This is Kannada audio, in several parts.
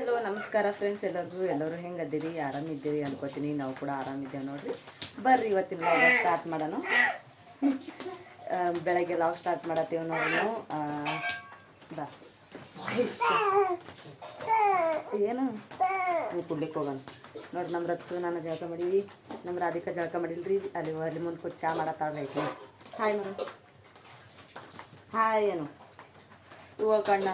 ಹಲೋ ನಮಸ್ಕಾರ ಫ್ರೆಂಡ್ಸ್ ಎಲ್ಲರಿಗೂ ಎಲ್ಲರೂ ಹೆಂಗದ್ದೀರಿ? ಆರಾಮಿದ್ದೀರಿ ಅನ್ಕೋತೀನಿ. ನಾವು ಕೂಡ ಆರಾಮಿದ್ದೇವೆ ನೋಡ್ರಿ. ಬರ್ರಿ ಇವತ್ತಿನ ಲಾಗ್ ಸ್ಟಾರ್ಟ್ ಮಾಡೋಣ. ಬೆಳಗ್ಗೆ ಲಾಗ್ ಸ್ಟಾರ್ಟ್ ಮಾಡತ್ತೀವಿ ನೋಡ್ರಿ ನಾವು. ಆ, ಬಾ. ಏನು? ನೀವು ಕುಡ್ಲಿಕ್ಕೆ ಹೋಗೋಣ. ನೋಡ್ರಿ ನಮ್ಮ ರಚ್ಚು ನಾನು ಜಳಕ ಮಾಡೀವಿ ನಮ್ಮ ರಾಧಿಕಾ ಜಳಕ ಮಾಡಿಲ್ರಿ. ಅಲ್ಲಿ ಅಲ್ಲಿ ಮುಂದೆ ಕೂತ್ ಚಾ ಮಾಡತ್ತಾಳ್ರೈತಿ ಹಾಯ್ ಮೇಡಮ್ ಹಾಯ್ ಏನು? ಇವಾಗ ಕಣ್ಣ.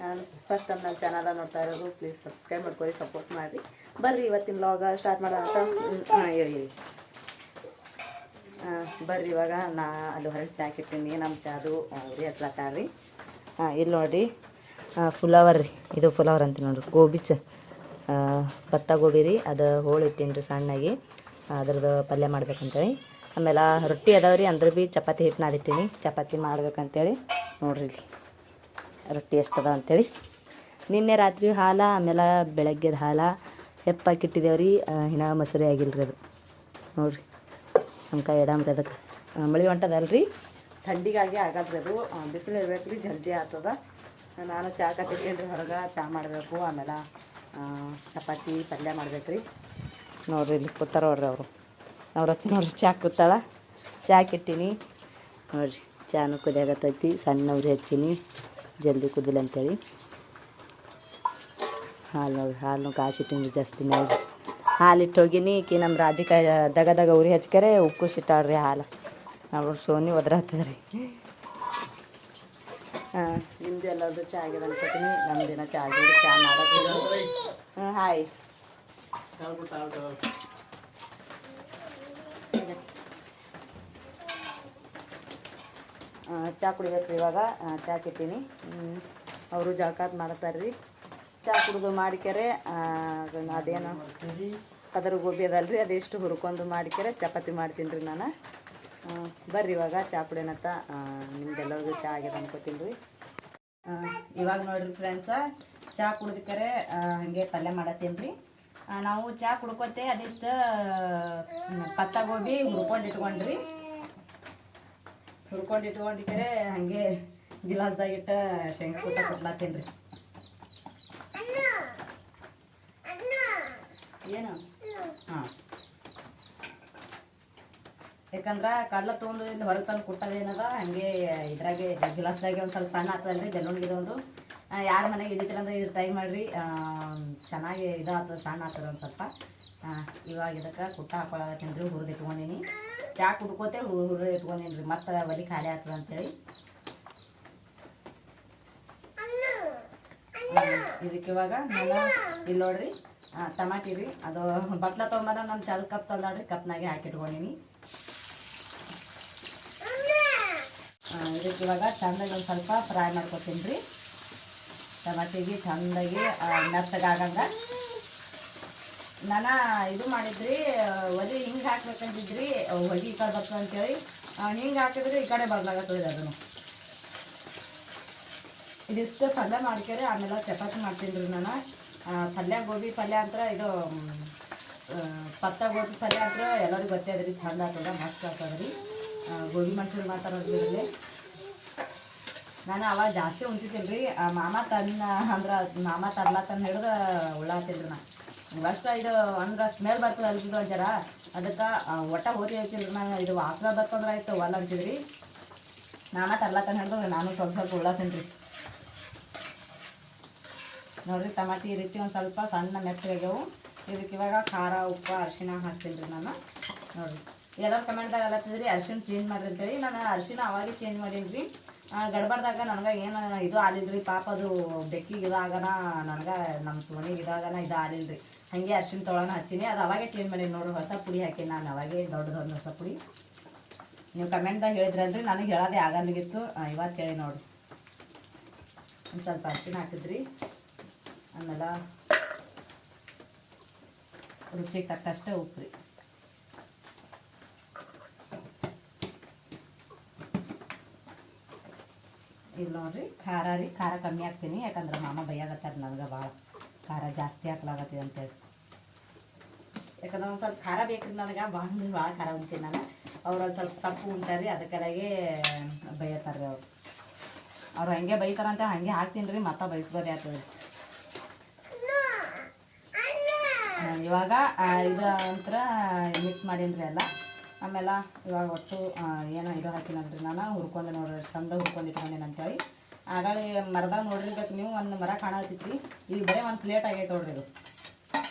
ನಾನು ಫಸ್ಟ್ ಟೈಮ್ ನನ್ನ ಚಾನಲ ನೋಡ್ತಾ ಇರೋದು ಪ್ಲೀಸ್ ಸಬ್ಸ್ಕ್ರೈಬ್ ಮಾಡ್ಕೊಳ್ಳಿ ಸಪೋರ್ಟ್ ಮಾಡಿರಿ. ಬರ್ರಿ ಇವತ್ತಿನ ಲಾಗ ಸ್ಟಾರ್ಟ್ ಮಾಡೋಣ ಅಂತ. ಹಾಂ, ಹೇಳಿ ಹೇಳಿ. ಬರ್ರಿ ಇವಾಗ. ನಾ ಅಲ್ಲಿ ಹೊರಗೆ ಚಾ ಹಾಕಿರ್ತೀನಿ ನಮ್ಮ ಚಾದು ಉರಿ ಹತ್ಲತ್ತಾಳ್ರಿ ಹಾಂ ಇಲ್ಲಿ ನೋಡಿರಿ. ಫುಲವರ್ ರೀ. ಇದು ಫುಲವರ್ ಅಂತ ನೋಡ್ರಿ. ಗೋಬಿ ಚ ಭತ್ತ ಗೋಬಿ ರೀ. ಅದು ಹೋಳು ಇಟ್ಟೀನಿ ರೀ ಸಣ್ಣಾಗಿ ಅದ್ರದ್ದು ಪಲ್ಯ ಮಾಡ್ಬೇಕಂತೇಳಿ. ಆಮೇಲೆ ರೊಟ್ಟಿ ಅದಾವೆ ರೀ ಅಂದ್ರೆ ಭೀ ಚಪಾತಿ ಹಿಟ್ಟು ನಾದಿಟ್ಟೀನಿ ಚಪಾತಿ ಮಾಡ್ಬೇಕಂತೇಳಿ. ನೋಡ್ರಿ ರೊಟ್ಟಿ ಎಷ್ಟದ ಅಂಥೇಳಿ ನಿನ್ನೆ ರಾತ್ರಿ ಹಾಲ, ಆಮೇಲೆ ಬೆಳಗ್ಗೆದ ಹಾಲ ಹೆಪ್ಪಾಕಿಟ್ಟಿದ್ದೇವೆ ರೀ ಇನ್ನ ಮೊಸರಿ ಆಗಿಲ್ಲ ರೀ ಅದು. ನೋಡ್ರಿ ಅಂಕ ಎಡಾಮ್ರಿ ಅದಕ್ಕೆ. ಮಳೆ ಹೊಂಟದಲ್ರಿ? ಥಂಡಿಗಾಗಿ ಆಗದ್ರಿ ಅದು. ಬಿಸಿಲು ಇರ್ಬೇಕು ರೀ ಜಲ್ದಿ ಆಗ್ತದ. ನಾನು ಚಹಾ ಕತ್ತಿದ್ದೀನಿ ರೀ ಹೊರಗೆ, ಚಾ ಮಾಡಬೇಕು, ಆಮೇಲೆ ಚಪಾತಿ, ಪಲ್ಯ ಮಾಡ್ಬೇಕು ರೀ ನೋಡ್ರಿ ಇಲ್ಲಿ ಕೂತಾರ ನೋಡ್ರಿ ಅವರು. ಅವ್ರ ಹಚ್ಚ ನೋಡ್ರಿ ಚಹಾ ಕೂತಾಳ. ಚಹಾ ಕಿಟ್ಟೀನಿ. ನೋಡ್ರಿ. ಚಾನು ಕುದಿಯಾಗತ್ತೈತಿ ಸಣ್ಣ ಉರಿ ಹಚ್ಚೀನಿ, ಜಲ್ದಿ ಕುದಿಲ್ಲ ಅಂತೇಳಿ. ಹಾಲು ಹಾಲು ಕಾಸಿಟ್ಟಿನಿ ಜಾಸ್ತಿ ನೋಡಿ ಹಾಲು ಇಟ್ಟು ಹೋಗಿನಿ, ಈಕಿ ನಮ್ಮ ರಾಧಿಕಾ, ದಗ ದಗ ಉರಿ ಹಚ್ಕರೆ ಉಪ್ಪು ಸಿಟ್ಟಾಳ್ರಿ ಹಾಲು. ನಾವು ಸೋನಿ ರೀ ಹಾಂ, ನಿಮ್ದು ಎಲ್ಲರದು ಚಾ ಆಗ್ಯದ ಅನ್ಕೋತೀನಿ. ನಮ್ದಿನ ಚಾ ಆಗಿದೆ ಚಾ ಮಾಡೋದು ಹಾಂ, ಹಾಯ್. ಚಾ ಕುಡಿಬೇಕು ಇವಾಗ. ಚಹಾ ಕಿತ್ತೀನಿ. ಅವರು ಜಳಕಾತ್ ಮಾಡ್ತಾರೆ ರೀ. ಚಾ ಕುಡಿದು ಮಾಡಿಕೆರೆ ಅದೇನು ಅದರ ಗೋಬಿ ಅದಲ್ರಿ. ಅದೆಷ್ಟು ಹುರ್ಕೊಂಡು ಮಾಡಿಕೆರೆ ಚಪಾತಿ ಮಾಡ್ತೀನಿ ರೀ ನಾನು. ಬರ್ರಿ ಇವಾಗ ಚಾ ಕುಡಿಯೋಣತ್ತ ನಿಮ್ದೆಲ್ಲರಿಗೂ ಚಾ ಆಗ್ಯದ ಅನ್ಕೋತೀನಿ ರೀ. ಇವಾಗ ನೋಡಿರಿ ಫ್ರೆಂಡ್ಸ ಚಾ ಕುಡಿದಕರೆ ಹಾಗೆ ಪಲ್ಯ ಮಾಡತ್ತೀನಿ ರೀ. ನಾವು ಚಾ ಕುಡ್ಕೊತೆ ಅದಿಷ್ಟು ಪತ್ತ ಗೋಬಿ ಹುರ್ಕೊಂಡು ಇಟ್ಕೊಂಡ್ರಿ. ಹುರ್ಕೊಂಡು ಹಂಗೆ ಹಾಗೆ ಗಿಲಾಸ್ದಾಗಿಟ್ಟ ಶೇಂಗಾ ಕೂಟ ಕೊಟ್ಲಾತೀನಿ ರೀ ಏನು? ಹಾಂ. ಯಾಕಂದ್ರೆ ಕಡಲ ತೊಗೊಂಡು ಇಲ್ಲಿ ಹೊರಗೆ ತಂದು ಕುಟ್ಟೋದೇನದ ಹಂಗೆ ಇದ್ರಾಗೆ ಗಿಲಾಸ್ದಾಗೆ ಒಂದು ಸ್ವಲ್ಪ ಸಣ್ಣ ಆಗ್ತದಲ್ರಿ ಬೆಲ್ಲುಣಿಗೆ ಒಂದು. ಯಾರ ಮನೆಗೆ ಇದ್ದಿತ್ತಿಲ್ಲ ಅಂದ್ರೆ ಇದು ಟ್ರೈ ಮಾಡಿರಿ. ಚೆನ್ನಾಗಿ ಇದಾಗ್ತದೆ, ಸಣ್ಣ ಆಗ್ತದೆ ಒಂದು ಸ್ವಲ್ಪ. ಆ, ಇವಾಗ ಇದಕ್ಕೆ ಕುಟ್ಟ ಹಾಕೊಳಗತ್ತೀನಿ ರೀ ಹುರಿದು ಇಟ್ಕೊಂಡೀನಿ. ಚಾ ಕುಡ್ಕೋತೆ ಹುರಿದು ಇಟ್ಕೊಂಡೀನಿ ರೀ ಮತ್ತೆ ಒಲಿ ಖಾಲಿ ಆಗ್ತದೆ ಅಂತೇಳಿ. ಇದಕ್ಕೆ ಇವಾಗ ನಾನು ಇಲ್ಲಿ ನೋಡ್ರಿ ಟಮಾಟಿ ರೀ ಅದು ಬಟ್ಲ ತೊಗೊಂಬಂದ ನಮ್ಮ ಚಲ್ ಕಪ್ ತಂದಾಡ್ರಿ ಕಪ್ನಾಗೆ ಹಾಕಿಟ್ಕೊಂಡೀನಿ. ಇದಕ್ಕೆ ಇವಾಗ ಚಂದಾಗಿ ಒಂದು ಸ್ವಲ್ಪ ಫ್ರೈ ಮಾಡ್ಕೊತೀನಿ ರೀ. ಟಮಾಟಿಗೆ ಚಂದಾಗಿ ಮೆತ್ತಗಾಗಂಗ. ನಾನು ಇದು ಮಾಡಿದ್ರಿ ಒಲಿ ಹಿಂಗೆ ಹಾಕ್ಬೇಕಂತಿದ್ರಿ ಹೊಗೆ ಈ ಕಡೆ ಬರ್ತದೆ ಅಂತೇಳಿ. ಹಿಂಗೆ ಹಾಕಿದ್ರೆ ಈ ಕಡೆ ಬರ್ಲಾಗತ್ತದ ಅದನ್ನು. ಇದಿಷ್ಟು ಪಲ್ಯ ಮಾಡ್ಕೇರಿ, ಆಮೇಲೆ ಚಪಾತಿ ಮಾಡ್ತೀನಿ ರೀ ನಾನು. ಪಲ್ಯ ಗೋಬಿ ಪಲ್ಯ ಅಂತ ಇದು ಪತ್ತ ಗೋಬಿ ಪಲ್ಯ ಅಂತ ಎಲ್ಲರಿಗೂ ಗೊತ್ತೇ ರೀ ಚಂದ ಆಗ್ತದ, ಮಸ್ತ್ ಆಗ್ತದೆ ರೀ. ಗೋಬಿ ಮಂಚೂರಿ ಮಾಡ್ತಾರೆ ಇದರಲ್ಲಿ ನಾನು ಅವಾಗ ಜಾಸ್ತಿ ಉಣ್ತಿದ್ದಿಲ್ಲ ರೀ ಮಾಮ ತನ್ನ ಅಂದ್ರೆ, ಮಾಮ ತರ್ಲಾತಂದು ಹಿಡಿದು ಉಳ್ಳಾತಿದ್ರು ನಾ. ಫಸ್ಟ್ ಇದು ಅಂದ್ರೆ ಸ್ಮೆಲ್ ಬರ್ತದೆ ಅಲ್ರಿ ಜರ? ಅದಕ್ಕೆ ಒಟ್ಟ ಹೋಗಿ ಹೇಳ್ತಿಲ್ರಿ ನಾನು ಇದು ವಾಸನೆ ಬರ್ತಂದ್ರೆ ಆಯ್ತು ಹೊಲ ಅಂತಿದ್ರಿ. ನಾನು ತರ್ಲಕ್ಕ ನಾನು ಸ್ವಲ್ಪ ಸ್ವಲ್ಪ ಉಳ್ಳಾತೀನಿ ನೋಡ್ರಿ, ಟಮಾಟಿ ಈ ರೀತಿ ಒಂದು ಸ್ವಲ್ಪ ಸಣ್ಣ ಮೆತ್ತಗಾಗ್ಯವು ಇದಕ್ಕೆ ಇವಾಗ ಖಾರ, ಉಪ್ಪು ಅರಿಶಿಣ ಹಾಕ್ತೀನಿ ರೀ ನಾನು. ನೋಡ್ರಿ. ಎಲ್ಲರೂ ಕಮೆಂಟ್ದಾಗ ಅಲ್ಲತ್ತಿದ್ರಿ ಅರಿಶಿಣ ಚೇಂಜ್ ಮಾಡ್ರಿ ಅಂತೇಳಿ. ನಾನು ಅರಿಶಿಣ ಅವಾಗಿ ಚೇಂಜ್ ಮಾಡೀನಿ ರೀ ನನಗೆ ಏನು ಇದು ಆಲಿಲ್ರಿ ಪಾಪ ಅದು ಬೆಕ್ಕಿಗೆ ಇದಾಗನ, ನನಗೆ ನಮ್ಮ ಸೋನಿಗೆ ಇದಾಗನ, ಇದು ಆಲಿಲ್ರಿ ಹಾಗೆ ಅರ್ಶಿನ ತೊಳೋಣ ಹಚ್ಚೀನಿ. ಅದು ಅವಾಗೆ ಕ್ಲೀನ್ ಮಾಡೀನಿ ನೋಡ್ರಿ, ಹೊಸ ಪುಡಿ ಹಾಕೀನಿ ನಾನು, ಅವಾಗೇ ದೊಡ್ಡ ಹೊಸ ಪುಡಿ. ನೀವು ಕಮೆಂಟ್ದಾಗ ಹೇಳಿದ್ರಲ್ರಿ, ನನಗೆ ಹೇಳೋದೇ ಆಗಂಗಿತ್ತು. ಇವತ್ತು ಹೇಳಿ ನೋಡಿ ಒಂದು ಸ್ವಲ್ಪ ಅರ್ಶಿನ ಹಾಕಿದ್ರಿ. ಆಮೇಲೆ ರುಚಿಗೆ ತಕ್ಕಷ್ಟೇ ಉಪ್ಪು ರೀ ಇಲ್ಲ ನೋಡ್ರಿ, ಖಾರ ರೀ, ಖಾರ ಕಮ್ಮಿ ಹಾಕ್ತೀನಿ ಯಾಕಂದ್ರೆ ಮಾಮ ಬೈಯಾಗತ್ತಾರ ನನಗೆ ಭಾಳ ಖಾರ ಜಾಸ್ತಿ ಹಾಕ್ಲಾಗತ್ತೆ ಅಂತೇಳಿ ಯಾಕಂದ್ರೆ ಒಂದು ಸ್ವಲ್ಪ ಖಾರ ಬೇಕ್ರಿ ನನಗೆ ಭಾಳ ಭಾಳ ಖಾರ ಉಣ್ತೀನಿ ನಾನು. ಅವ್ರು ಒಂದು ಸ್ವಲ್ಪ ಸೊಪ್ಪು ಉಂಟಾರಿ ರೀ ಬೈಯತ್ತಾರ ರೀ ಅವ್ರು. ಅವ್ರು ಹಂಗೆ ಬೈತಾರಂತ, ಹಂಗೆ ಹಾಕ್ತೀನಿ ರೀ ಮತ್ತೆ ಬೈಸ್ಬೋದೇ ಆಗ್ತದೆ ಇವಾಗ ಇದು ಒಂಥರ ಮಿಕ್ಸ್ ಮಾಡೀನಿ ಎಲ್ಲ. ಆಮೇಲೆ ಇವಾಗ ಒಟ್ಟು ಏನೋ ಇದು ಹಾಕಿನಲ್ರಿ ನಾನು, ಹುರ್ಕೊಂಡೆ ನೋಡ್ರಿ, ಚಂದ ಹುರ್ಕೊಂಡು ಇಟ್ಕೊಂಡೇನೆ ಅಂತೇಳಿ ಆಗಾಳಿ ಮರದಾಗ ನೋಡಿರ್ಬೇಕು ನೀವು, ಒಂದು ಮರ ಕಾಣತ್ತಿತ್ರಿ ಈಗ ಬರೀ ಒಂದು ಪ್ಲೇಟ್ ಆಗೈತೆ ನೋಡ್ರಿ ಇದು.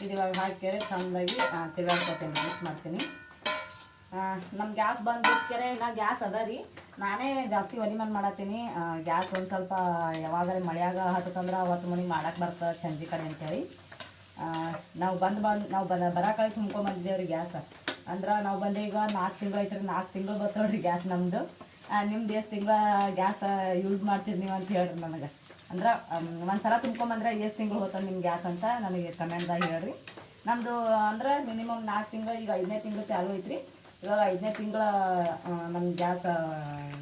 ಇದು ಇವಾಗ ಹಾಕಿ ಚಂದಾಗಿ ತಿರುಗಾಡ್ಕೊತೀನಿ ಮಿಕ್ಸ್ ಮಾಡ್ತೀನಿ. ನಮ್ಮ ಗ್ಯಾಸ್ ಬಂದಿದ್ಕೆರೆ ನಾ ಗ್ಯಾಸ್ ಅದ ರೀ. ನಾನೇ ಜಾಸ್ತಿ ಒಲಿ ಮೇಲೆ ಮಾಡತ್ತೀನಿ. ಗ್ಯಾಸ್ ಒಂದು ಸ್ವಲ್ಪ ಯಾವಾಗಾರ ಮಳೆಯಾಗ ಹತ್ತಂದ್ರೆ ಅವತ್ತು ಮನೆಗೆ ಮಾಡಕ್ಕೆ ಬರ್ತದೆ ಸಂಜೆ ಕಡೆ ಅಂತೇಳಿ. ನಾವು ಬಂದು ಬಂದು, ನಾವು ಬಂದ ಬರಕಾಗಿ ತುಂಬ್ಕೊಂಡ್ ಬಂದಿದ್ದೇವೆ ರೀ ಗ್ಯಾಸ್. ಅಂದ್ರೆ ನಾವು ಬಂದು ಈಗ ನಾಲ್ಕು ತಿಂಗಳು ಐತ್ರಿ ನಾಲ್ಕು ತಿಂಗಳು ಬರ್ತಾವ್ರಿ ಗ್ಯಾಸ್ ನಮ್ಮದು ನಿಮ್ದು ಎಷ್ಟು ತಿಂಗಳ ಗ್ಯಾಸ್ ಯೂಸ್ ಮಾಡ್ತೀರಿ ನೀವು ಅಂತ ಹೇಳ್ರಿ ನನಗೆ. ಅಂದ್ರೆ ಒಂದು ಸಲ ತುಂಬ್ಕೊಂಬಂದ್ರೆ ಎಷ್ಟು ತಿಂಗಳು ಹೋತ ನಿಮ್ಮ ಗ್ಯಾಸ್ ಅಂತ ನನಗೆ ಕಮೆಂಟ್ದಾಗ ಹೇಳ್ರಿ. ನಮ್ಮದು ಅಂದ್ರೆ ಮಿನಿಮಮ್ ನಾಲ್ಕು ತಿಂಗಳು, ಈಗ ಐದನೇ ತಿಂಗಳು ಚಾಲು ಐತ್ರಿ. ಇವಾಗ ಐದನೇ ತಿಂಗಳ ನಮ್ಮ ಗ್ಯಾಸ್,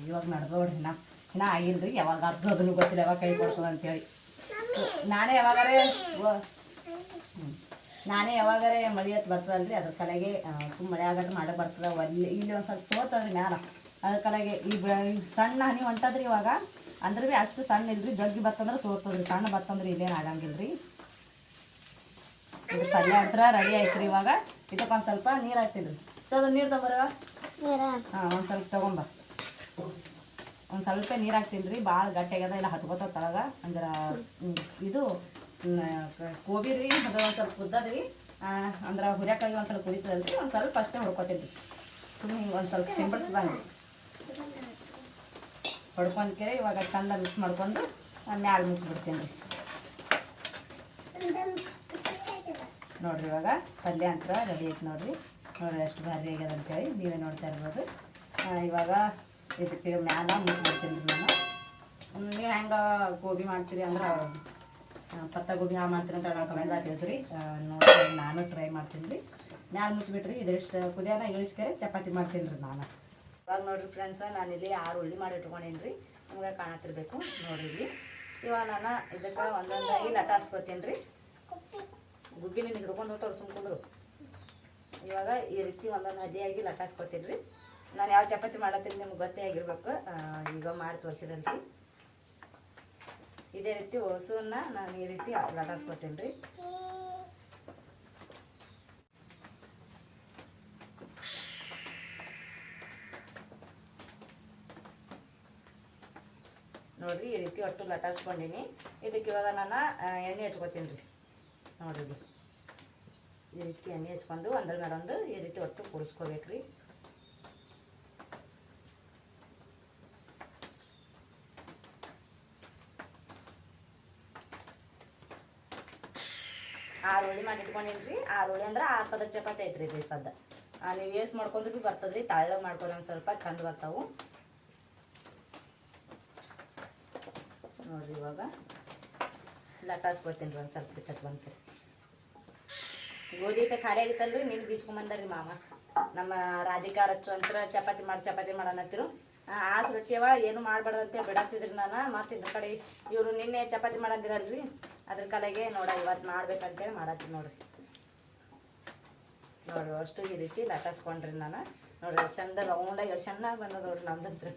ಇವಾಗ ನಡ್ದೋಡ್ರಿ ನಾ ಇನ್ನೂ ಆಗಿಲ್ರಿ. ಯಾವಾಗ ಅರ್ಧ ಅದನ್ನು ಗೊತ್ತಿಲ್ಲ, ಯಾವಾಗ ಕೈ ಕೊಡ್ತದೆ ಅಂತೇಳಿ. ನಾನೇ ಯಾವಾಗಾರೆ. ನಾನೇ ಯಾವಾಗಾರೆ ಮಳೆ ಹತ್ತು ಬರ್ತದಲ್ರಿ, ಅದ್ರ ಕಲೆಗೆ ಮಳೆ ಆಗಟ್ಟು ಮಾಡಕ್ಕೆ ಬರ್ತದ. ಒಲ್ಲಿ, ಇಲ್ಲಿ ಒಂದು ಸ್ವಲ್ಪ ಸೋತದ್ರಿ ಮ್ಯಾಲ. ಅದ್ರ ಕಡೆಗೆ ಈ ಸಣ್ಣ ಹನಿ ಹೊಂಟದ್ರಿ ಇವಾಗ. ಅಂದ್ರೆ ಭೀ ಅಷ್ಟು ಸಣ್ಣ ಇಲ್ರಿ ಜಗ್ಗಿ ಬತ್ತಂದ್ರೆ ಸೋತದ್ರಿ. ಸಣ್ಣ ಬತ್ತಂದ್ರೆ ಇಲ್ಲೇನು ಆಗಂಗಿಲ್ರಿ. ಇದು ಪಲ್ಯ ಹತ್ರ ರೆಡಿ ಆಯ್ತ್ರಿ ಇವಾಗ. ಇದಕ್ಕೊಂದು ಸ್ವಲ್ಪ ನೀರು ಹಾಕ್ತಿಲ್ರಿ. ಸರ್ ನೀರ್ ತಗೋರ ಹಾಂ ಒಂದು ಸ್ವಲ್ಪ ತಗೊಂಬ ಒಂದು ಸ್ವಲ್ಪ ನೀರು ಹಾಕ್ತಿಲ್ರಿ. ಭಾಳ ಗಟ್ಟಿಯಾಗ್ಯದ. ಇಲ್ಲ ಹತ್ಕೋತ ತಳಗ. ಅಂದ್ರೆ ಇದು ಕೋಬಿ ರೀ ಅದು ಒಂದು ಸ್ವಲ್ಪ ಕುದ್ದದ್ರಿ ಅಂದ್ರೆ ಹುರಿಯಾಕಾಗಿ ಒಂದು ಸ್ವಲ್ಪ ಕುಡಿತದಲ್ರಿ ಒಂದು ಸ್ವಲ್ಪ ಅಷ್ಟೇ ಹುಡ್ಕೋತಿಲ್ರಿ ಸುಮ್ಮನೆ ಒಂದು ಸ್ವಲ್ಪ ಸಿಂಪಡಿಸ್ದಂಗೆ ಹೊಡ್ಕೊಂಡ್ಕೆ ಇವಾಗ ಚಂದ ಮಿಕ್ಸ್ ಮಾಡ್ಕೊಂಡು ಮ್ಯಾಲ ಮುಚ್ಚಿಬಿಡ್ತೀನಿ ರೀ ನೋಡ್ರಿ ಇವಾಗ ಪಲ್ಯ ಅಂತ ರೆಡಿ ಐತೆ ನೋಡ್ರಿ. ನೋಡ್ರಿ ಎಷ್ಟು ಭಾರಿ ಆಗ್ಯದ ಅಂತೇಳಿ ನೀವೇ ನೋಡ್ತಾ ಇರ್ಬೋದು. ಇವಾಗ ಇದಕ್ಕೆ ಮ್ಯಾಲ ಮುಚ್ಚಿಬಿಡ್ತೀನಿ ರೀ ನಾನು ನೀವು ಹೆಂಗೆ ಗೋಬಿ ಮಾಡ್ತೀರಿ ಅಂದ್ರೆ ಪತ್ತ ಗೋಬಿ ಹಾ ಮಾಡ್ತೀನಿ ಅಂತ ನಾನು ಕಮೆಂಟ್ ತಿಳಿಸ್ರಿ. ನೋಡಿ ನಾನು ಟ್ರೈ ಮಾಡ್ತೀನಿ ರೀ. ಮ್ಯಾಲ ಮುಚ್ಚಿಬಿಟ್ರಿ ಇದಿಷ್ಟು ಕುದಿಯೋನ ಇಳಿಸ್ಕರೆ, ಚಪಾತಿ ಮಾಡ್ತೀನಿ ರೀ ನಾನು. ಇವಾಗ ನೋಡ್ರಿ ಫ್ರೆಂಡ್ಸ ನಾನಿಲ್ಲಿ ಆರು ಉಳ್ಳಿ ಮಾಡಿ ಇಟ್ಕೊಂಡೇನಿ ರೀ ನಮ್ಗೆ ಕಾಣತ್ತಿರ್ಬೇಕು. ನೋಡಿರಿ ಇವಾಗ ನಾನು ಇದಕ್ಕೆ ಒಂದೊಂದಾಗಿ ಲಟಾಸ್ಕೊತೀನಿ ರೀ ಗುಬ್ಬಿನ ಹಿಡ್ಕೊಂಡು ಹೋಗ್ತಾವ್ರು ಸುಮ್ಕೊಂಡ್ರು ಇವಾಗ ಈ ರೀತಿ ಒಂದೊಂದು ಹದಿಯಾಗಿ ಲಟಾಸ್ಕೊತೀನಿ ರೀ ನಾನು ಯಾವ ಚಪಾತಿ ಮಾಡತ್ತೀನಿ ನಿಮ್ಗೆ ಗೊತ್ತೇ ಆಗಿರ್ಬೇಕು. ಈಗ ಮಾಡಿ ತೋರಿಸಿದಂತೆ ಇದೇ ರೀತಿ ಹೊಸನ್ನ ನಾನು ಈ ರೀತಿ ಲಟಾಸ್ಕೊತೀನಿ ರೀ ಈ ರೀತಿ ಲಟಾಸ್ಕೊಂಡಿನಿ ಇದಕ್ಕೆ ಇವಾಗ ನಾನು ಎಣ್ಣೆ ಹಚ್ಕೊತೀನಿ ರೀ. ನೋಡ್ರಿ. ಈ ರೀತಿ ಎಣ್ಣೆ ಹಚ್ಕೊಂಡು ಒಂದ್ರ ಈ ರೀತಿ ಒಟ್ಟು ಕೂಡಿಸ್ಕೋಬೇಕ್ರಿ ಆರು ಉಳ್ಳಿ ಮಾಡಿ ಇಟ್ಕೊಂಡೀನಿ ರೀ. ಆರು ಅಂದ್ರೆ ಆರು ಪದ ಚಪಾತಿ ಐತ್ರಿ ಇದು ಸದ್ದ. ನೀವು ಏಸ್ ಮಾಡ್ಕೊಂಡ್ರು ಬರ್ತದ್ರಿ. ತಳ್ಳಗೆ ಮಾಡ್ಕೊಂಡು ಒಂದು ಸ್ವಲ್ಪ, ಚಂದ ಬರ್ತಾವು. ನೋಡ್ರಿ ಇವಾಗ. ಲಟಾಸ್ಕೊತೀನಿ ರೀ ಒಂದು ಸ್ವಲ್ಪ ಬಿಟ್ಟಕ್ಕೆ ಬಂತು. ಗೋಧಿ ಹಿಟ್ಟು ಖಾಲಿ ಆಗಿತ್ತಲ್ರಿ ನೀನು ಬೀಸ್ಕೊಂಬಂದ್ರಿ ಮಾಮ ನಮ್ಮ ರಾಧಿಕಾ ರಚ್ಚು ಅಂತರ ಚಪಾತಿ ಮಾಡಿ, ಚಪಾತಿ ಮಾಡೋಣತ್ತಿರು ಆಸು ರೊಟ್ಟಿಯವ ಏನು ಮಾಡಬಾರ್ದಂತೆ ಬಿಡಾಕ್ತಿದ್ರಿ ನಾನು. ಮತ್ತೆ ಕಡೆ ಇವರು ನಿನ್ನೆ ಚಪಾತಿ ಮಾಡಂದಿರಲ್ರಿ. ಅದ್ರ ಕಲೆಗೆ ನೋಡ ಇವತ್ತು ಮಾಡ್ಬೇಕಂತೇಳಿ ಮಾಡತ್ತೀನಿ ನೋಡ್ರಿ. ನೋಡ್ರಿ, ಅಷ್ಟು ಈ ರೀತಿ ಲಟಾಸ್ಕೊಂಡ್ರಿ ನಾನು. ನೋಡ್ರಿ, ಚಂದ ಎಷ್ಟು ಚೆನ್ನಾಗಿ ಬಂದದ ನಮ್ದಂತ್ರ.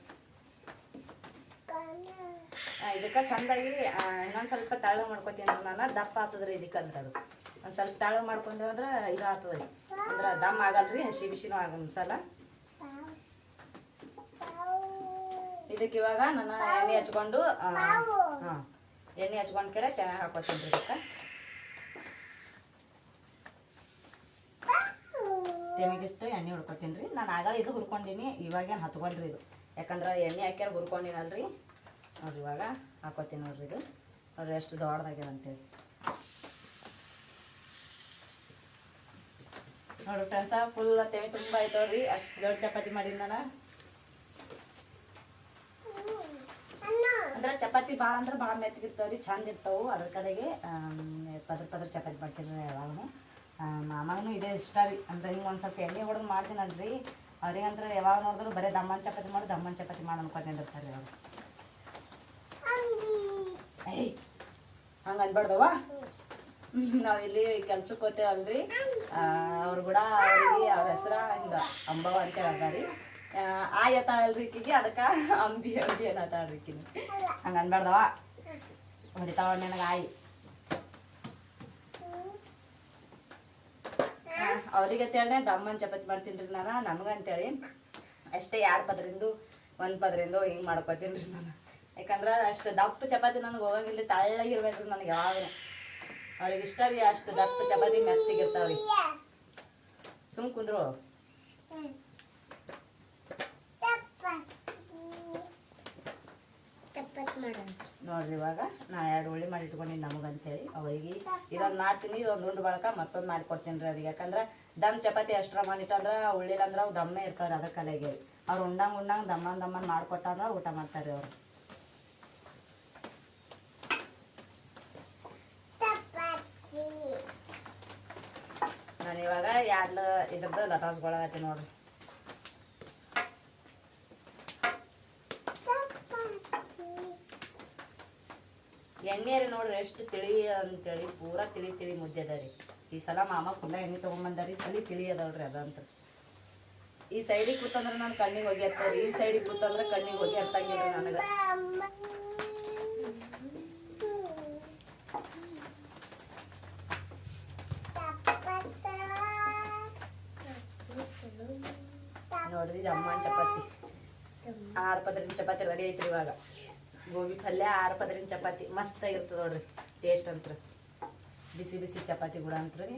ಇದಕ್ಕೆ ಚಂದಾಗಿ ಇನ್ನೊಂದು ಸ್ವಲ್ಪ ತಾಳು ಮಾಡ್ಕೊತೀನಿ ನಾನು, ದಪ್ಪ ಆತದ್ರಿ ಇದಕ್ಕೆ ಅದು. ಒಂದು ಸ್ವಲ್ಪ ತಾಳು ಮಾಡ್ಕೊಂಡ್ರೆ ಅಂದ್ರೆ ಇದು ರೀ ಅಂದ್ರೆ ದಮ್ ಆಗಲ್ರಿ, ಹಸಿ ಬಿಸಿನೂ ಆಗ ಸಲ ಇದಕ್ಕೆ ಇವಾಗ ನಾನು ಎಣ್ಣೆ ಹಚ್ಕೊಂಡು ಹಾಂ, ಎಣ್ಣೆ ಹಚ್ಕೊಂಡು ಕೆರೆ ತೆನೆ ಹಾಕೋತೀನಿ ಇದಕ್ಕೆ. ತೆಮಿಗಿಸ್ತು ಎಣ್ಣೆ ಹುರ್ಕೊತೀನಿ ರೀ. ನಾನು ಆಗಲ್ಲ ಇದು ಹುರ್ಕೊಂಡಿನಿ, ಇವಾಗೇನು ಹತ್ಕೊಂಡ್ರಿ ಇದು. ಯಾಕಂದ್ರೆ ಎಣ್ಣೆ ಹಾಕ್ಯಾರ ಹುರ್ಕೊಂಡಿನಲ್ರಿ. ನೋಡ್ರಿ ಇವಾಗ ಹಾಕೋತೀನಿ ನೋಡ್ರಿ ಇದು. ನೋಡ್ರಿ ಎಷ್ಟು ದೊಡ್ಡದಾಗ್ಯದ ಅಂತೇಳಿ. ನೋಡ್ರಿ ಫ್ರೆಂಡ್ಸ ಫುಲ್ ತೆಮಿ ತುಂಬ ಐತವ್ರಿ ಅಷ್ಟು ದೊಡ್ಡ ಚಪಾತಿ ಮಾಡಿದ ಅಂದ್ರೆ ಚಪಾತಿ ಭಾಳ ಅಂದ್ರೆ ಭಾಳ ಮೆತ್ತಗಿರ್ತಾವ್ರಿ ಚಂದ ಇರ್ತಾವು. ಅದ್ರ ಕಡೆಗೆ ಪದ್ರ ಪದ್ರ ಚಪಾತಿ ಮಾಡ್ತೀನಿ ಯಾವಾಗೂ ಮಾಮಾಗನು ಇದೇ ಇಷ್ಟ ರೀ. ಅಂದ್ರೆ ಹಿಂಗೆ ಒಂದು ಸ್ವಲ್ಪ ಎಣ್ಣೆ ಹೊಡೆದು ಮಾಡ್ತೀನಲ್ರಿ. ಅವ್ರಿಗಂದ್ರೆ ಯಾವಾಗ ನೋಡಿದ್ರು ಬರೀ ದಮ್ಮನ್ ಚಪಾತಿ ಮಾಡಿ, ದಮ್ಮನ್ ಚಪಾತಿ ಮಾಡಿ ಅನ್ಕೊಂಡಿರ್ತಾರೆ ಅವ್ರು. ಏಯ್, ಹಂಗೆ ಅನ್ಬಾರ್ದವ ನಾವು ಇಲ್ಲಿ ಕೆಲ್ಸಕ್ಕೆ ಹೋಗ್ತೇವಲ್ರಿ ಅವ್ರು ಕೂಡ ಅವ್ರಿಗೆ ಅವ್ರ ಹೆಸ್ರ ಹಿಂಗೆ ಅಂಬವ ಅಂತ ಹೇಳ್ದಾರಿ. ಆ ಅಲ್ರಿ ಈಕಿಗೆ, ಅದಕ್ಕೆ ಅಂಬಿ ಅಂಬಿ ಅನ್ನತಾಳ್ರಿ ಈಕಿನ. ಹಂಗೆ ಅನ್ಬಾರ್ದವ ಹೊಡಿತಾವ ನಿನಗೆ ಆಯಿ. ಅವ್ರಿಗೆ ಅಂತೇಳಿ ದಮ್ಮನ್ ಚಪಾತಿ ಮಾಡ್ತೀನಿ ರೀ ನಾನು ನಮ್ಗೆ ಅಂತೇಳಿ ಅಷ್ಟೇ ಯಾರು ಪದರಿಂದು, ಒಂದು ಪದರಿಂದೋ ಹಿಂಗೆ ಮಾಡ್ಕೊತೀನಿ ರೀ ನಾನು. ಯಾಕಂದ್ರೆ ಅಷ್ಟು ದಪ್ಪ ಚಪಾತಿ ನನಗೆ ಹೋಗಂಗಿಲ್ಲ, ತಳ್ಳಗಿರ್ಬೇಕು ನನಗೆ ಯಾವಾಗಲೂ ಅವ್ರಿಗೆ ಇಷ್ಟ ರೀ ಅಷ್ಟು ದಪ್ಪ ಚಪಾತಿ ಮೆತ್ತಿಗಿರ್ತಾವ ರೀ ಸುಮ್ ಕುಂದ್ರು. ನೋಡ್ರಿ ಇವಾಗ ನಾ ಎರಡು ಉಳ್ಳಿ ಮಾಡಿ ಇಟ್ಕೊಂಡಿನಿ ನಮಗಂತೇಳಿ. ಅವರಿಗೆ ಇದೊಂದು ಮಾಡ್ತೀನಿ, ಇದೊಂದು ಉಂಡು ಬಳಕ ಮತ್ತೊಂದು ಮಾಡಿಕೊಡ್ತೀನಿ ರೀ ಅವ್ರಿಗೆ. ಯಾಕಂದ್ರೆ ದಮ್ ಚಪಾತಿ ಅಷ್ಟ್ರ ಮಾಡಿಟ್ಟಂದ್ರೆ ಉಳ್ಳಿಲ್ಲ ಅಂದ್ರೆ ಅವು ದಮ್ಮೆ ಇರ್ತಾವ್ರಿ ಅದಕ್ಕೆ ಕಲೆಗೆ ಅವ್ರು ಉಂಡಂಗೆ ಉಂಡಂಗೆ ದಮ್ಮನ್ ದಮ್ಮನ್ ಮಾಡ್ಕೊಟ್ಟಂದ್ರೆ ಊಟ ಮಾಡ್ತಾರೆ ಅವ್ರು ನಾನು ಇವಾಗ ಎರಡು ಇದ್ರದ್ದು ಲಟಾಸ್ಗೊಳಗತ್ತೀನಿ ನೋಡ್ರಿ ಎಣ್ಣೆ ರೀ ನೋಡ್ರಿ ಎಷ್ಟು ತಿಳಿ ಅಂತೇಳಿ, ಪೂರಾ ತಿಳಿ ತಿಳಿ ಮುದ್ದೆ ಅದ ರೀ. ಈ ಸಲ ಮಾಮ ಕುಂಡ ಎಣ್ಣೆ ತೊಗೊಂಬಂದಾರಿ, ತಲಿ ತಿಳಿ ಅದಾವ್ರಿ ಅದಂತ. ಈ ಸೈಡಿಗೆ ಕೂತಂದ್ರೆ ನಾನು ಕಣ್ಣಿಗೆ ಹೋಗಿ ಹತ್ತವ್ರಿ ಈ ಸೈಡಿಗೆ ಕೂತಂದ್ರೆ ಕಣ್ಣಿಗೆ ಹೋಗಿ ಹತ್ತಂಗಿಲ್ಲ ನನಗೆ ನೋಡ್ರಿ ಇದು ಅಮ್ಮನ ಚಪಾತಿ ಆರು ಪದರಿನ ಚಪಾತಿ ರೆಡಿ ಐತ್ರಿ ಇವಾಗ. ಗೋಬಿ ಪಲ್ಯ ಆರು ಪದ್ರಿನ ಚಪಾತಿ ಮಸ್ತ್ ಆಗಿರ್ತದೆ ನೋಡ್ರಿ ಟೇಸ್ಟ್ ಅಂತ್ರ. ಬಿಸಿ ಬಿಸಿ ಚಪಾತಿ ಕೂಡ ಅಂತ್ರಿ.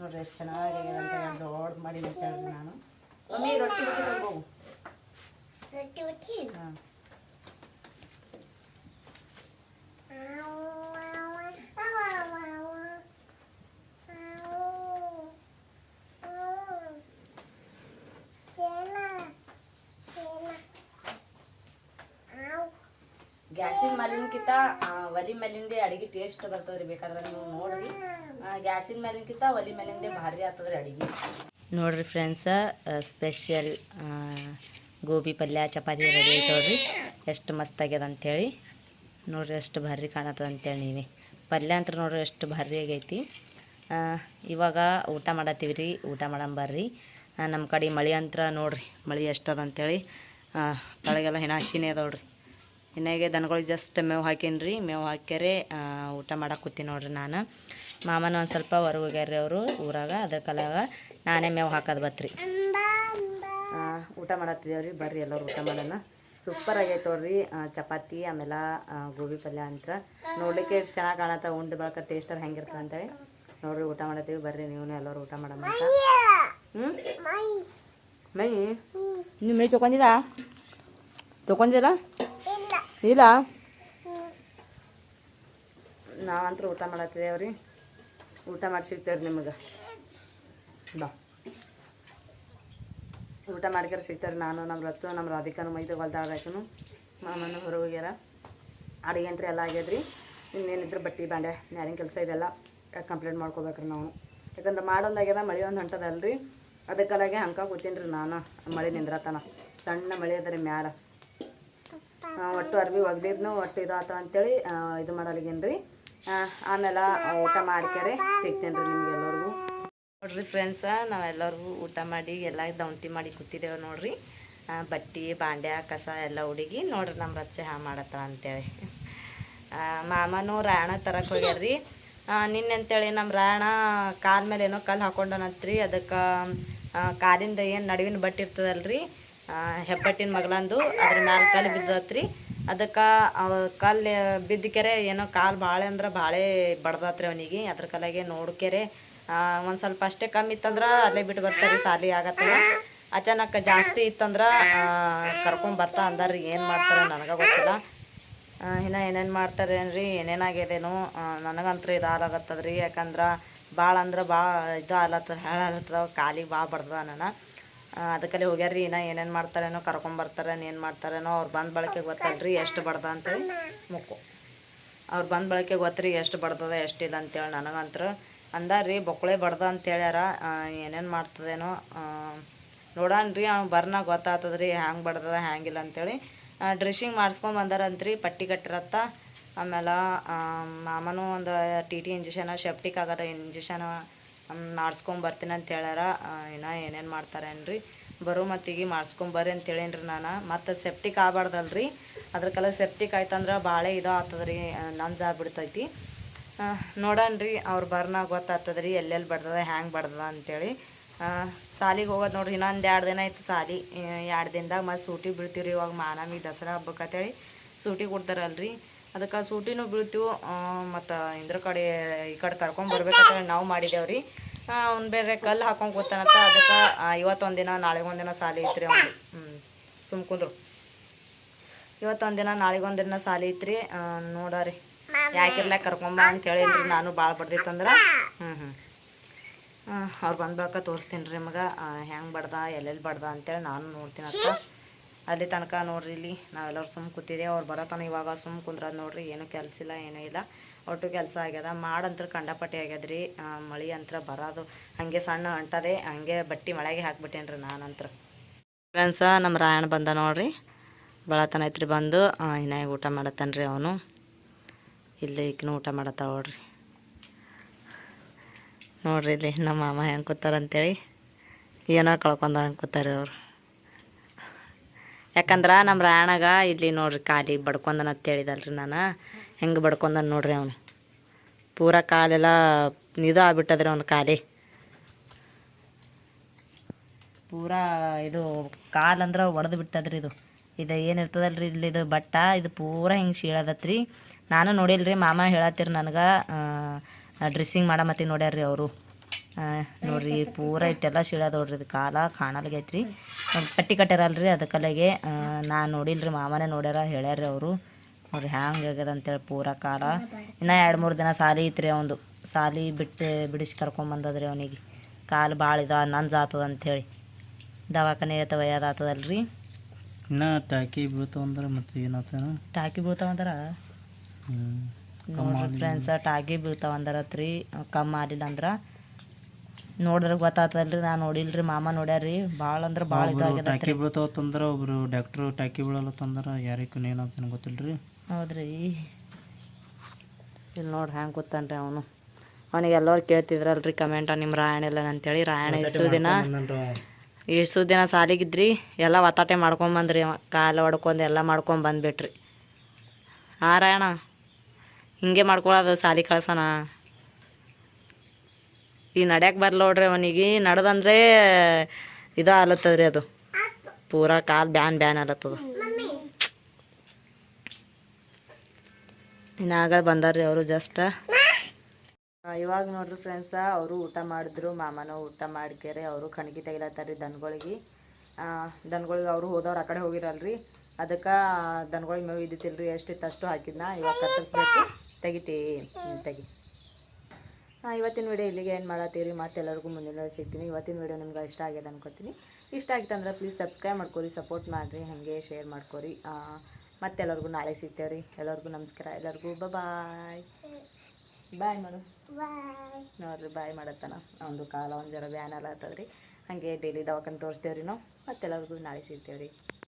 ನೋಡ್ರಿ ಎಷ್ಟು ಚೆನ್ನಾಗಿ ಅಂತ ದೊಡ್ಡ ಮಾಡಿ ಅಂತ ನಾನು. ಮಮ್ಮಿ ರೊಟ್ಟಿ ಬಿಟ್ಟು ಹೋಗು ಹಾಂ. ಗ್ಯಾಸಿನ ಮೇಲಿನ್ಕಿಂತ ಒಲಿ ಮೇಲಿಂದೇ ಅಡಿಗೆ ಟೇಸ್ಟ್ ಬರ್ತದ್ರಿ ಬೇಕಾದ್ರೆ ನೀವು ನೋಡ್ರಿ. ಗ್ಯಾಸಿನ ಮೇಲಿನ್ಕಿಂತ ಒಲಿ ಮೇಲಿಂದೇ ಭಾರಿ ಆಗ್ತದ್ರಿ ಅಡಿಗೆ. ನೋಡ್ರಿ ಫ್ರೆಂಡ್ಸ ಸ್ಪೆಷಲ್ ಗೋಬಿ ಪಲ್ಯ, ಚಪಾತಿ ರೆಡಿ ಆಯ್ತವ್ರಿ ಎಷ್ಟು ಮಸ್ತ್ ಆಗ್ಯದ ಅಂತೇಳಿ. ನೋಡ್ರಿ ಎಷ್ಟು ಭಾರಿ ಕಾಣತ್ತದ ಅಂತೇಳಿ ನೀವೇ. ಪಲ್ಯ ಅಂತ ನೋಡ್ರಿ ಎಷ್ಟು ಭಾರಿ ಆಗೈತಿ. ಇವಾಗ ಊಟ ಮಾಡತ್ತೀವಿ ರೀ, ಊಟ ಮಾಡಂಬರ್ರಿ ನಮ್ಮ ಕಡೆ ಮಳೆ ಅಂತ ನೋಡ್ರಿ, ಮಳೆ ಎಷ್ಟದ ಅಂತೇಳಿ. ತಳಗೆಲ್ಲ ಹೆಣ ಅದಾವ್ರಿ. ಇನ್ನಾಗೆ ದನಗಳಿಗೆ ಜಸ್ಟ್ ಮೇವು ಹಾಕೀನಿ ರೀ ಮೇವು ಹಾಕ್ಯಾರೆ ಊಟ ಮಾಡಕ್ಕೆ ಕೂತೀನಿ ನೋಡ್ರಿ ನಾನು. ಮಾಮನ ಒಂದು ಸ್ವಲ್ಪ ಹೊರಗೆ ಹೋಗ್ಯಾರ್ರಿ ಅವರು ಊರಾಗ ಅದ್ರ ಕಲಾಗ ನಾನೇ ಮೇವು ಹಾಕೋದು ಬತ್ರಿ. ಊಟ ಮಾಡತ್ತಿದ್ದೇವ್ರಿ ಬರ್ರಿ ಎಲ್ಲರೂ ಊಟ ಮಾಡೋಣ. ಸೂಪರ್ ಆಗೈತೆ ನೋಡ್ರಿ ಚಪಾತಿ ಆಮೇಲೆ ಗೋಬಿ ಪಲ್ಯ ಅಂತ ನೋಡ್ಲಿಕ್ಕೆ ಎಷ್ಟು ಚೆನ್ನಾಗಿ ಕಾಣತ್ತ ಉಂಡು ಬಳಕ ಟೇಸ್ಟರ್ ಹೆಂಗಿರ್ತದೆ ಅಂತೇಳಿ. ನೋಡ್ರಿ ಊಟ ಮಾಡತ್ತೀವಿ ಬರ್ರಿ ನೀವು ಎಲ್ಲರೂ ಊಟ ಮಾಡಮ್ಮ ಅಂತ. ಹ್ಞೂ ಮೈ? ನೀವು ಮೈ ತೊಗೊಂಡಿರಾ? ತೊಗೊಂಡಿರಾ? ಇಲ್ಲ. ನಾವಂತೂ ಊಟ ಮಾಡತ್ತಿದ್ದೇವ್ರಿ ಊಟ ಮಾಡಿ ಸಿಗ್ತೇವ್ರಿ ನಿಮಗೆ. ಬಾ. ಊಟ ಮಾಡ್ಕ್ಯಾರ ಸಿಗ್ತಾರೆ ನಾನು ನಮ್ಮ ರತ್ತು ನಮ್ಮ ರಾಧಿಕಾನು ಮೈದು ಹೊಲ್ದಾಡಾಕನು ಮಾಮನ ಹೊರಗೆ ಹೋಗ್ಯಾರ ಅಡುಗೆ ಅಂತ್ರಿ ಎಲ್ಲ ಆಗ್ಯದ್ರಿ ಇನ್ನೇನಿದ್ರು ಬಟ್ಟೆ, ಬಾಂಡೆ ನ್ಯಾರಿನ ಕೆಲಸ ಇದೆಲ್ಲ ಕಂಪ್ಲೀಟ್ ಮಾಡ್ಕೋಬೇಕ್ರಿ ನಾವು. ಯಾಕಂದ್ರೆ ಮಾಡೋದಾಗ್ಯದ ಮಳೆ ಒಂದು ಹೊಂಟದಲ್ರಿ. ಅದಕ್ಕಲಾಗೆ ಹಂಕ ಕೂತೀನಿ ರೀ ನಾನು, ಮಳೆ ನಿಂದ್ರತನ. ಸಣ್ಣ ಮಳೆ ಅದ ರೀ ಮ್ಯಾಲ. ಒಟ್ಟು ಅರ್ವಿ ಒಗ್ದಿದ್ನು, ಒಟ್ಟು ಇದಾತ ಅಂತೇಳಿ ಇದು ಮಾಡಲಿಗೇನು ರೀ ಆಮೇಲೆ ಊಟ ಮಾಡ್ಕ್ಯಾರೆ ಸಿಗ್ತೇನೆ ರೀ ನಿಮ್ಗೆಲ್ಲರಿಗೂ ನೋಡ್ರಿ ಫ್ರೆಂಡ್ಸ ನಾವೆಲ್ಲರಿಗೂ ಊಟ ಮಾಡಿ, ಎಲ್ಲ ದೌಂತಿ ಮಾಡಿ ಕೂತಿದ್ದೇವೆ ನೋಡ್ರಿ. ಬಟ್ಟಿ, ಬಾಂಡ್ಯ, ಕಸ ಎಲ್ಲ ಹುಡುಗಿ ನೋಡ್ರಿ ನಮ್ಮ ರಚ್ಚೆ ಹಾ ಮಾಡತ್ತ ಅಂತೇಳಿ. ಮಾಮನು ರಾಯಣ ತರಕ್ಕೆ ಹೋಗ್ಯಾರ್ರಿ. ನಿನ್ನೆ ಅಂತೇಳಿ ನಮ್ಮ ರಾಯಣ ಕಾಲ ಮೇಲೆ ಏನೋ ಕಲ್ಲು ಹಾಕೊಂಡನಂತ್ರಿ. ಅದಕ್ಕೆ ಕಾಲಿಂದ ಏನು ನಡುವಿನ ಬಟ್ಟೆ ಇರ್ತದಲ್ರಿ. ಹೆಬ್ಬಟ್ಟಿನ ಮಗಳಂದು, ಅದ್ರ ಮ್ಯಾಲ ಕಲ್ಲು ಬಿದ್ದತ್ರಿ. ಅದಕ್ಕೆ ಕಲ್ಲು ಬಿದ್ದಕೆರೆ ಏನೋ ಕಾಲು ಭಾಳ ಅಂದ್ರೆ ಭಾಳ ಬಡ್ದತ್ರಿ ಅವನಿಗೆ, ಅದ್ರ ಕಲಾಗೆ ನೋಡ್ಕೆರೆ ಒಂದು ಸ್ವಲ್ಪ ಅಷ್ಟೇ ಕಮ್ಮಿ ಇತ್ತಂದ್ರೆ ಅಲ್ಲೇ ಬಿಟ್ಟು ಬರ್ತಾರೆ, ಸಾಲಿ ಆಗತ್ತೆ ಅಚಾನಕ್ ಜಾಸ್ತಿ ಇತ್ತಂದ್ರೆ ಕರ್ಕೊಂಡು ಬರ್ತಾ ಅಂದಾರ್ರಿ ಏನು ಮಾಡ್ತಾರೆ ನನಗೆ ಗೊತ್ತಿಲ್ಲ. ಇನ್ನು ಏನೇನು ಮಾಡ್ತಾರೆ ಏನ್ರಿ ಏನೇನಾಗ್ಯದೇನೋ ನನಗಂತೂ ಇದು ಆಲಾಗತ್ತದ ರೀ ಯಾಕಂದ್ರೆ ಭಾಳ ಅಂದ್ರೆ ಭಾಳ ಇದು ಆಲತ್ತದ ಹೇಳತ್ತದ ಕಾಲಿಗೆ ಭಾಳ ಬಡ್ದ ನಾನು ಅದಕ್ಕಲ್ಲಿ ಹೋಗ್ಯಾರ್ರಿ, ಇನ್ನ ಏನೇನು ಮಾಡ್ತಾರೇನೋ ಕರ್ಕೊಂಬರ್ತಾರೆ ಏನು ಮಾಡ್ತಾರೇನೋ, ಅವ್ರು ಬಂದ ಬಳಕೆ ಗೊತ್ತಲ್ರಿ, ಎಷ್ಟು ಬಡ್ದ ಅಂತೇಳಿ ಮುಕ್ಕು. ಅವ್ರು ಬಂದ ಬಳಕೆ ಗೊತ್ತ್ರಿ, ಎಷ್ಟು ಬಡ್ದದ ಎಷ್ಟಿದೆ ಅಂತೇಳಿ ನನಗಂತ್ರ ಅಂದಾರ್ರಿ, ಬೊಕ್ಕಳೆ ಬಡ್ದ ಅಂತ ಹೇಳ್ಯಾರ ಏನೇನು ಮಾಡ್ತದೇನೋ ನೋಡೋಣ್ರಿ ಅವ್ನು ಬರ್ನ ಗೊತ್ತಾಗ್ತದ್ರಿ ಹ್ಯಾಂಗೆ ಬಡ್ದದ ಹ್ಯಾಂಗಿಲ್ಲ ಅಂತೇಳಿ. ಡ್ರೆಸ್ಸಿಂಗ್ ಮಾಡಿಸ್ಕೊಂಡ್ ಬಂದಾರಂತ್ರಿ, ಪಟ್ಟಿ ಕಟ್ಟಿರತ್ತ ಆಮೇಲೆ ಮಾಮನೂ ಒಂದು ಟಿ ಟಿ ಇಂಜೆಕ್ಷನ್, ಶೆಪ್ಟಿಕ್ ಆಗದ, ಇಂಜೆಕ್ಷನ್ ಮಾಡಿಸ್ಕೊಂಡ್ ಬರ್ತೀನಿ ಅಂತ ಹೇಳ್ಯಾರ. ಇನ್ನು ಏನೇನು ಮಾಡ್ತಾರೇನ್ರಿ? ಬರೋ ಮತ್ತಿಗೆ ಮಾಡಿಸ್ಕೊಂಬರ್ರಿ ಅಂತ ಹೇಳೇನ್ರಿ ನಾನು. ಮತ್ತು ಸೆಪ್ಟಿಕ್ ಆಗಬಾರ್ದಲ್ರಿ. ಅದ್ರ ಕಲ ಸೆಪ್ಟಿಕ್ ಆಯ್ತಂದ್ರೆ ಭಾಳ ಇದು ಆಗ್ತದ್ರಿ ರೀ ನಂಜ್ ಆಗ್ಬಿಡ್ತೈತಿ. ನೋಡನ್ರಿ ಅವ್ರು ಬರ್ನ ಗೊತ್ತಾಗ್ತದ್ರಿ ಎಲ್ಲೆಲ್ಲಿ ಬಡ್ದದ, ಹ್ಯಾಂಗೆ ಬಡ್ದದ ಅಂತೇಳಿ. ಸಾಲಿಗೆ ಹೋಗೋದು ನೋಡ್ರಿ, ಇನ್ನೊಂದು ಎರಡು ದಿನ ಆಯ್ತು ಸಾಲಿ. ಎರಡು ದಿನದಾಗ ಮತ್ತು ಸೂಟಿ ಬಿಡ್ತೀವಿ ರೀ ಇವಾಗ ಮಾನಮಿ ದಸರಾ ಹಬ್ಬಕ್ಕೆ ಅಂತೇಳಿ. ಸೂಟಿ ಕೊಡ್ತಾರಲ್ರಿ. ಅದಕ್ಕೆ ಸೂಟಿನೂ ಬೀಳ್ತೀವಿ ಮತ್ತು ಇಂದ್ರ ಕಡೆ ಈ ಕಡೆ ಕರ್ಕೊಂಡ್ ಹೇಳಿ ನಾವು ರೀ ಅವ್ನು ಬೇರೆ ಕಲ್ಲು ಹಾಕೊಂಡು ಕೂತಾನಂತ ಅದಕ್ಕೆ ಇವತ್ತೊಂದು ದಿನ ನಾಳೆಗೊಂದು ದಿನ ಸಾಲಿ ಐತ್ರಿ ಅವ್ನು ಹ್ಞೂ ಸುಮ್ ಕುಂದ್ರು. ಇವತ್ತೊಂದು ದಿನ ನಾಳೆಗೊಂದು ದಿನ ಸಾಲಿ ಐತ್ರಿ ನೋಡಾರಿ. ಯಾಕಿರ್ಲ ಕರ್ಕೊಂಬ ಅಂತ ಹೇಳಿದ್ರಿ ನಾನು ಭಾಳ ಬಡ್ದಿತ್ತಂದ್ರೆ. ಹ್ಞೂ ಹ್ಞೂ ಅವ್ರು ಬಂದ್ಬಾಕ ತೋರಿಸ್ತೀನಿ ರೀ ನಿಮಗೆ ಹೆಂಗೆ ಬಡ್ದ ಎಲ್ಲೆಲ್ಲಿ ಬಡ್ದ ಅಂತೇಳಿ ನಾನು ನೋಡ್ತೀನಿ ಅಕ್ಕ ಅಲ್ಲಿ ತನಕ ನೋಡ್ರಿ ಇಲ್ಲಿ ನಾವೆಲ್ಲರೂ ಸುಮ್ಮ ಕೂತಿದ್ದೇವೆ ಅವ್ರು ಬರೋತನ ಇವಾಗ ಸುಮ್ಮ ಕುಂದ್ರದ್ ನೋಡ್ರಿ, ಏನು ಕೆಲಸ ಇಲ್ಲ, ಏನೂ ಇಲ್ಲ. ಒಟ್ಟು ಕೆಲಸ ಆಗ್ಯದ. ಮಾಡಂತ್ರ ಕಂಡಪಟ್ಟಿ ಆಗ್ಯದ್ರಿ. ಮಳೆ ಅಂತ್ರ ಬರೋದು. ಹಾಗೆ ಸಣ್ಣ ಹೊಂಟದೆ ಹಂಗೆ ಬಟ್ಟೆ ಮಳೆಗೆ ಹಾಕ್ಬಿಟ್ಟೇನಿ ರೀ ನಾನಂತ್ರ. ಫ್ರೆಂಡ್ಸ ನಮ್ಮ ರಾಯಣ್ಣ ಬಂದ ನೋಡ್ರಿ. ಬಳತನ ಐತ್ರಿ ಬಂದು. ಇನ್ನಾಗ ಊಟ ಮಾಡತ್ತಾನ್ರಿ ಅವನು. ಇಲ್ಲಿ ಈಗಿನ ಊಟ ಮಾಡತ್ತಾವ ನೋಡ್ರಿ. ನೋಡ್ರಿ ಇಲ್ಲಿ ನಮ್ಮ ಮಾಮ ಹೆಂಗೆ ಕೂತಾರಂತೇಳಿ. ಏನೋ ಕಳ್ಕೊಂಡ ಕೂತಾರೆ ಅವ್ರು. ಯಾಕಂದ್ರೆ ನಮ್ಮ ರಾಯಣಗ ಇಲ್ಲಿ ನೋಡ್ರಿ ಕಾಲಿ ಬಡ್ಕೊಂಡನ ಹೇಳಿದಲ್ರಿ ನಾನು. ಹೆಂಗೆ ಬಡ್ಕೊಂಡನ ನೋಡ್ರಿ ಅವನು. ಪೂರ ಕಾಲೆಲ್ಲ ಇದು ಆಗ್ಬಿಟ್ಟದ್ರಿ ಅವ್ನ ಕಾಲಿ. ಪೂರಾ ಇದು ಕಾಲು ಅಂದ್ರೆ ಒಡೆದು ಬಿಟ್ಟದ್ರಿ ಇದು. ಇದು ಏನು ಇರ್ತದಲ್ರಿ ಇಲ್ಲಿ ಇದು ಬಟ್ಟ, ಇದು ಪೂರ ಹಿಂಗೆ ಶೀಳದತ್ರಿ. ನಾನು ನೋಡಿಲ್ರಿ ಮಾಮ ಹೇಳತ್ತೀರಿ ನನಗೆ ಡ್ರೆಸ್ಸಿಂಗ್ ಮಾಡಮತ್ತಿ ನೋಡ್ಯಾರ್ರಿ ಅವರು. ನೋಡ್ರಿ ಪೂರ ಇಟ್ಟೆಲ್ಲ ಶೀಳದ ನೋಡ್ರಿ ಇದು ಕಾಲ ಕಾಣಲ್ಗೈತ್ರಿ. ಪಟ್ಟಿ ಕಟ್ಟ್ಯಾರಲ್ರಿ ಅದಕ್ಕಲ್ಲಿಗೆ ನಾನು ನೋಡಿಲ್ರಿ ಮಾಮನೆ ನೋಡ್ಯಾರ ಹೇಳ್ಯಾರ್ರಿ ಅವರು. ನೋಡ್ರಿ ಹ್ಯಾಂಗೆ ಆಗ್ಯದ ಅಂತೇಳಿ ಪೂರ ಕಾಲ. ಇನ್ನು ಎರಡು ಮೂರು ದಿನ ಸಾಲಿ ಇತ್ತು ಅವಂದು. ಸಾಲಿ ಬಿಟ್ಟು ಬಿಡಿಸಿ ಕರ್ಕೊಂಬಂದದ್ರಿ ಅವನಿಗೆ. ಕಾಲು ಭಾಳ ಇದ ನಂಜ್ ಆತದ ಅಂಥೇಳಿ ದವಾಖಾನೆ ಅಥವಾ ಯಾವ್ದಾತದಲ್ರಿ ಇನ್ನು ಟಾಕಿ ಬೀಳ್ತಾವಂದ್ರೆ ಮತ್ತೆ ಏನಾಗ್ತಾನ ಟಾಕಿ ಬೀಳ್ತಾವಂದ್ರೆ ನೋಡ್ರಿ ಫ್ರೆಂಡ್ಸ ಟಾಕಿ ಬೀಳ್ತಾವಂದ್ರತ್ರಿ ಕಮ್ಮಿ ಮಾಡಿಲ್ಲ ಅಂದ್ರೆ ನೋಡಿದ್ರೆ ಗೊತ್ತಾತಲ್ರಿ ನಾ ನೋಡಿಲ್ರಿ ಮಾಮ ನೋಡ್ಯಾರಿ ಭಾಳ ಅಂದ್ರೆ ಭಾಳ ಟಾಕಿ ಬೀಳ್ತಾವತ್ತಂದ್ರ ಒಬ್ರು ಡಾಕ್ಟ್ರು ಟಾಕಿ ಬೀಳಲತ್ತಂದ್ರ ಯಾರಿಗೂ ಏನಾಗ್ತಾನ ಗೊತ್ತಿಲ್ರಿ. ಹೌದ್ರಿ. ಇಲ್ಲಿ ನೋಡ್ರಿ ಹ್ಯಾಂಗೆ ಕೂತಾನ್ರಿ ಅವನು. ಅವನಿಗೆ ಎಲ್ಲರೂ ಕೇಳ್ತಿದ್ರಲ್ರಿ ಕಮೆಂಟ ನಿಮ್ಮ ರಾಯಣ ಇಲ್ಲ ಅಂತೇಳಿ. ರಾಯಣ ಇಷ್ಟು ದಿನ ಇಷ್ಟು ದಿನ ಸಾಲಿಗಿದ್ರಿ ಎಲ್ಲ ಒತ್ತಾಟೆ ಮಾಡ್ಕೊಂಬಂದ್ರಿ ಅವ. ಕಾಲು ಹೊಡ್ಕೊಂಡು ಎಲ್ಲ ಮಾಡ್ಕೊಂಡು ಬಂದ್ಬಿಟ್ರಿ. ಆ ರಾಯಣ ಹಿಂಗೆ ಮಾಡ್ಕೊಳ್ಳೋದು ಸಾಲಿ ಕಳ್ಸನ? ಈ ನಡ್ಯಾಕೆ ಬರ್ಲ ನೋಡ್ರಿ ಅವನಿಗೆ. ನಡ್ದಂದ್ರೆ ಇದು ಆಲತ್ತದ್ರಿ ಅದು. ಪೂರಾ ಕಾಲು ಬ್ಯಾನ್ ಬ್ಯಾನ್ ಆಲತ್ತದ. ಇನ್ನಾಗ ಬಂದಾರ್ರಿ ಅವರು ಜಸ್ಟ್. ಇವಾಗ ನೋಡ್ರಿ ಫ್ರೆಂಡ್ಸ ಅವರು ಊಟ ಮಾಡಿದ್ರು, ಮಾಮನ ಊಟ ಮಾಡ್ಕೇರಿ ಅವರು ಕಣಗಿ ತೆಗಿಲತ್ತಾರ್ರಿ ದನಗಳಿಗೆ. ದನಗಳಿಗೆ ಅವರು ಹೋದವ್ರು ಆ ಕಡೆ ಹೋಗಿರಲ್ರಿ. ಅದಕ್ಕೆ ದನಗಳಿಗೆ ಮೇವು ಇದ್ದಿತ್ತಿಲ್ರಿ ಎಷ್ಟಿತ್ತು ಅಷ್ಟು ಹಾಕಿದ್ನ, ಇವಾಗ ಕತ್ತರಿಸ್ಬೇಕು. ತೆಗಿತೀ ತೆಗಿ. ಇವತ್ತಿನ ವಿಡಿಯೋ ಇಲ್ಲಿಗೆ ಏನು ಮಾಡತ್ತೀರಿ ಮತ್ತೆ ಎಲ್ಲರಿಗೂ ಮುಂದಿನ ಸಿಗ್ತೀನಿ. ಇವತ್ತಿನ ವಿಡಿಯೋ ನಿಮ್ಗೆ ಇಷ್ಟ ಆಗಿದೆ ಅನ್ಕೋತೀನಿ. ಇಷ್ಟ ಆಗಿತ್ತು ಅಂದ್ರೆ ಪ್ಲೀಸ್ ಸಬ್ಸ್ಕ್ರೈಬ್ ಮಾಡ್ಕೊರಿ ಸಪೋರ್ಟ್ ಮಾಡಿರಿ ಹಾಗೆ ಶೇರ್ ಮಾಡ್ಕೊರಿ. ಮತ್ತೆಲ್ಲರಿಗೂ ನಾಳೆ ಸಿಗ್ತೇವೆ ರೀ ಎಲ್ಲರಿಗೂ ನಮಸ್ಕಾರ. ಎಲ್ಲರಿಗೂ ಬಾಯ್ ಬಾಯ್ ಮಾಡು ನೋಡ್ರಿ ಬಾಯ್ ಮಾಡತ್ತಾನ. ಒಂದು ಕಾಲ ಒಂದು ಜರ ಬ್ಯಾನ್ ಎಲ್ಲ ಆಗ್ತದ್ರಿ ಹಾಗೆ ಡೈಲಿ ದವಾಖಾನೆ ತೋರಿಸ್ತೇವೆ ರೀ ನಾವು. ಮತ್ತೆಲ್ಲರಿಗೂ ನಾಳೆ ಸಿಗ್ತೇವೆ ರೀ